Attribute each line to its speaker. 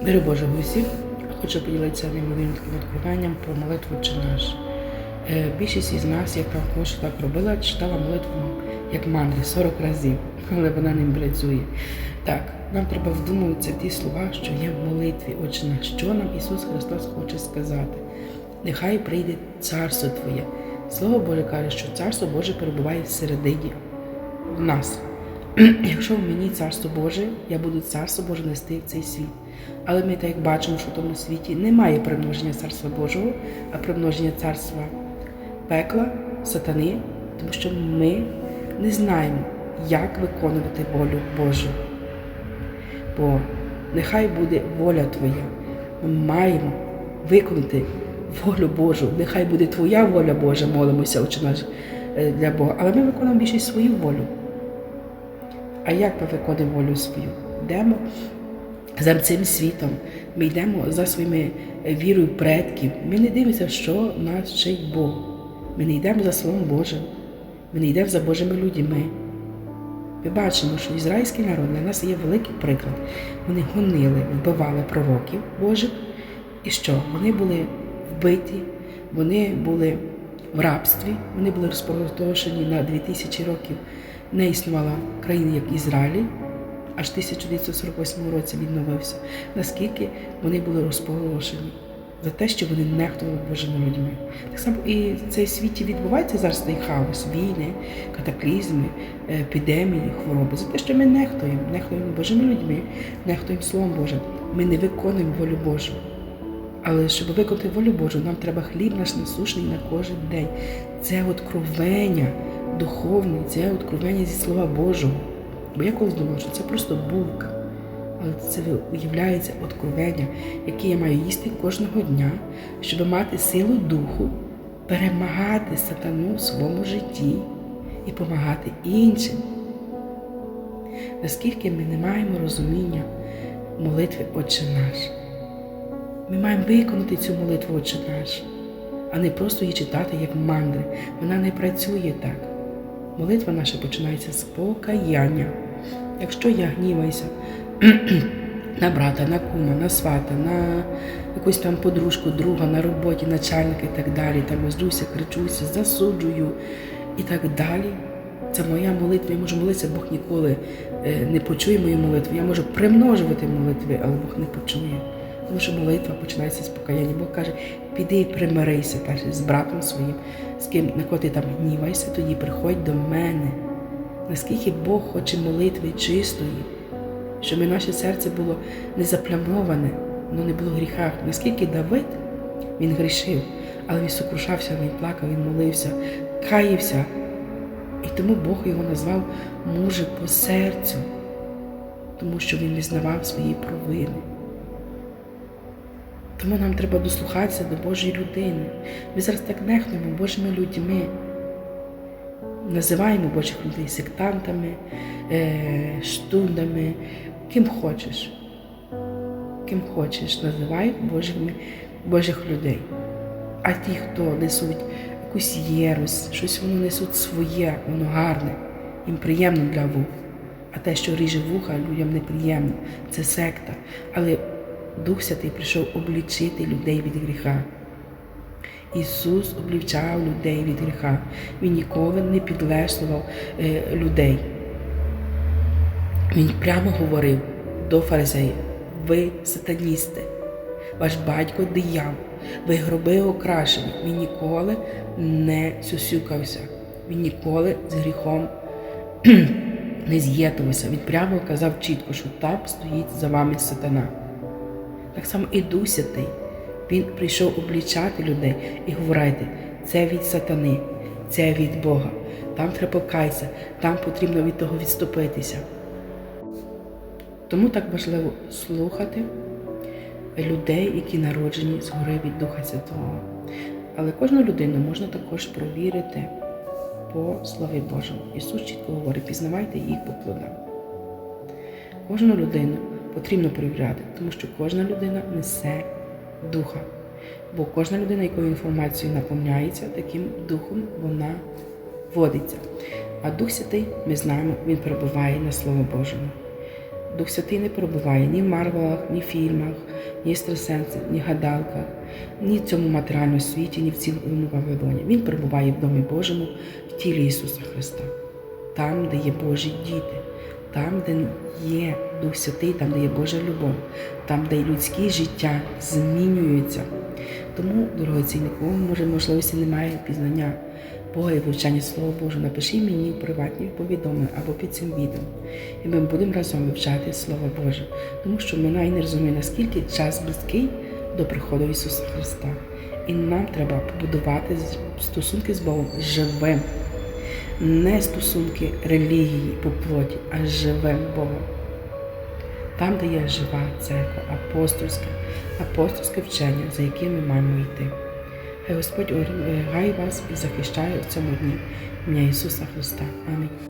Speaker 1: Миру Божого усім. Хочу поділитися неймовірним таким відкриванням про молитву чи наш. Е, Більшість із нас, я також так робила, читала молитву як мантри 40 разів, але вона не працює. Так, нам треба вдумуватися в ті слова, що є в молитві Отче наш. Що нам Ісус Христос хоче сказати? Нехай прийде царство Твоє. Слово Боже каже, що царство Боже перебуває всередині в нас. Якщо в мені царство Боже, я буду царство Боже нести в цей світ. Але ми так бачимо, що в тому світі немає примноження царства Божого, а примноження царства пекла, сатани, тому що ми не знаємо, як виконувати волю Божу. Бо нехай буде воля Твоя. Ми маємо виконати волю Божу. Нехай буде Твоя воля Божа, молимося наш е, для Бога. Але ми виконуємо більше свою волю. А як ми виконуємо волю свою? Йдемо за цим світом, ми йдемо за своїми вірою предків. Ми не дивимося, що нас вчить Бог. Ми не йдемо за Словом Божим, ми не йдемо за Божими людьми. Ми бачимо, що ізраїльський народ для нас є великий приклад. Вони гонили, вбивали пророків Божих. І що? Вони були вбиті, вони були в рабстві, вони були розпорошені на 2000 років. Не існувала країни, як Ізраїль, аж в 1948 році відновився. Наскільки вони були розпорошені за те, що вони нехтували Божими людьми. Так само і в цій світі відбувається зараз цей хаос, війни, катаклізми, епідемії, хвороби. За те, що ми нехтуємо, нехтуємо Божими людьми, нехтуємо Словом Божим. Ми не виконуємо волю Божу. Але щоб виконати волю Божу, нам треба хліб наш насушний на кожен день. Це откровення духовне, це откровення зі Слова Божого. Бо я колись думала, що це просто булка. Але це уявляється откровення, яке я маю їсти кожного дня, щоб мати силу духу, перемагати сатану в своєму житті і допомагати іншим. Наскільки ми не маємо розуміння молитви Отче наш. Ми маємо виконати цю молитву Отче наш, а не просто її читати як мандри. Вона не працює так. Молитва наша починається з покаяння. Якщо я гніваюся на брата, на кума, на свата, на якусь там подружку, друга на роботі, начальника і так далі, там злюся, кричуся, засуджую і так далі. Це моя молитва. Я можу молитися, Бог ніколи е, не почує мою молитву. Я можу примножувати молитви, але Бог не почує. Тому що молитва починається з покаяння. Бог каже, піди і примирися перше з братом своїм, з ким на кого ти там гнівайся, тоді приходь до мене. Наскільки Бог хоче молитви чистої, щоб наше серце було не заплямоване, воно не було в гріхах. Наскільки Давид він грішив, але він сокрушався, він плакав, він молився, каївся. І тому Бог його назвав муже по серцю, тому що він визнавав свої провини. Тому нам треба дослухатися до Божої людини. Ми зараз так нехнемо Божими людьми. Називаємо Божих людей сектантами, е, штундами, ким хочеш. Ким хочеш, називай Божими, Божих людей. А ті, хто несуть якусь єрось, щось вони несуть своє, воно гарне, їм приємно для вух. А те, що ріже вуха, людям неприємно. Це секта. Але Дух Святий прийшов облічити людей від гріха. Ісус облівчав людей від гріха. Він ніколи не підлешлував е, людей. Він прямо говорив до фарисеїв: ви сатаністи, ваш батько диявол, ви гроби окрашені. Він ніколи не сюсюкався, він ніколи з гріхом не з'єднувався. Він прямо казав чітко, що там стоїть за вами сатана. Так само і Дух Святий. Він прийшов облічати людей і говорити, це від сатани, це від Бога. Там треба покаятися, там потрібно від того відступитися. Тому так важливо слухати людей, які народжені згори від Духа Святого. Але кожну людину можна також провірити по Слові Божому. Ісус чітко говорить, пізнавайте їх по плодам. Кожну людину потрібно перевіряти, тому що кожна людина несе духа. Бо кожна людина, якою інформацією наповняється, таким духом вона водиться. А Дух Святий, ми знаємо, він перебуває на Слово Божому. Дух Святий не перебуває ні в Марвелах, ні в фільмах, ні екстрасенсах, ні гадалках, ні в цьому матеріальному світі, ні в цілому Вавилоні. Він перебуває в Домі Божому в тілі Ісуса Христа, там, де є Божі діти, там, де є Дух Святий, там, де є Божа любов, там, де людське життя змінюється. Тому, дорогоціннику, може, можливості немає пізнання Бога і вивчання Слова Божого, напиши мені в приватні повідомлення або під цим відео. І ми будемо разом вивчати Слово Боже, тому що ми навіть не розуміємо, наскільки час близький до приходу Ісуса Христа. І нам треба побудувати стосунки з Богом живим. Не стосунки релігії по плоті, а живим Богом. Там, де є жива церква, апостольська, апостольське вчення, за яким ми маємо йти. Хай Господь оберігає вас і захищає в цьому дні. Ім'я Ісуса Христа. Амінь.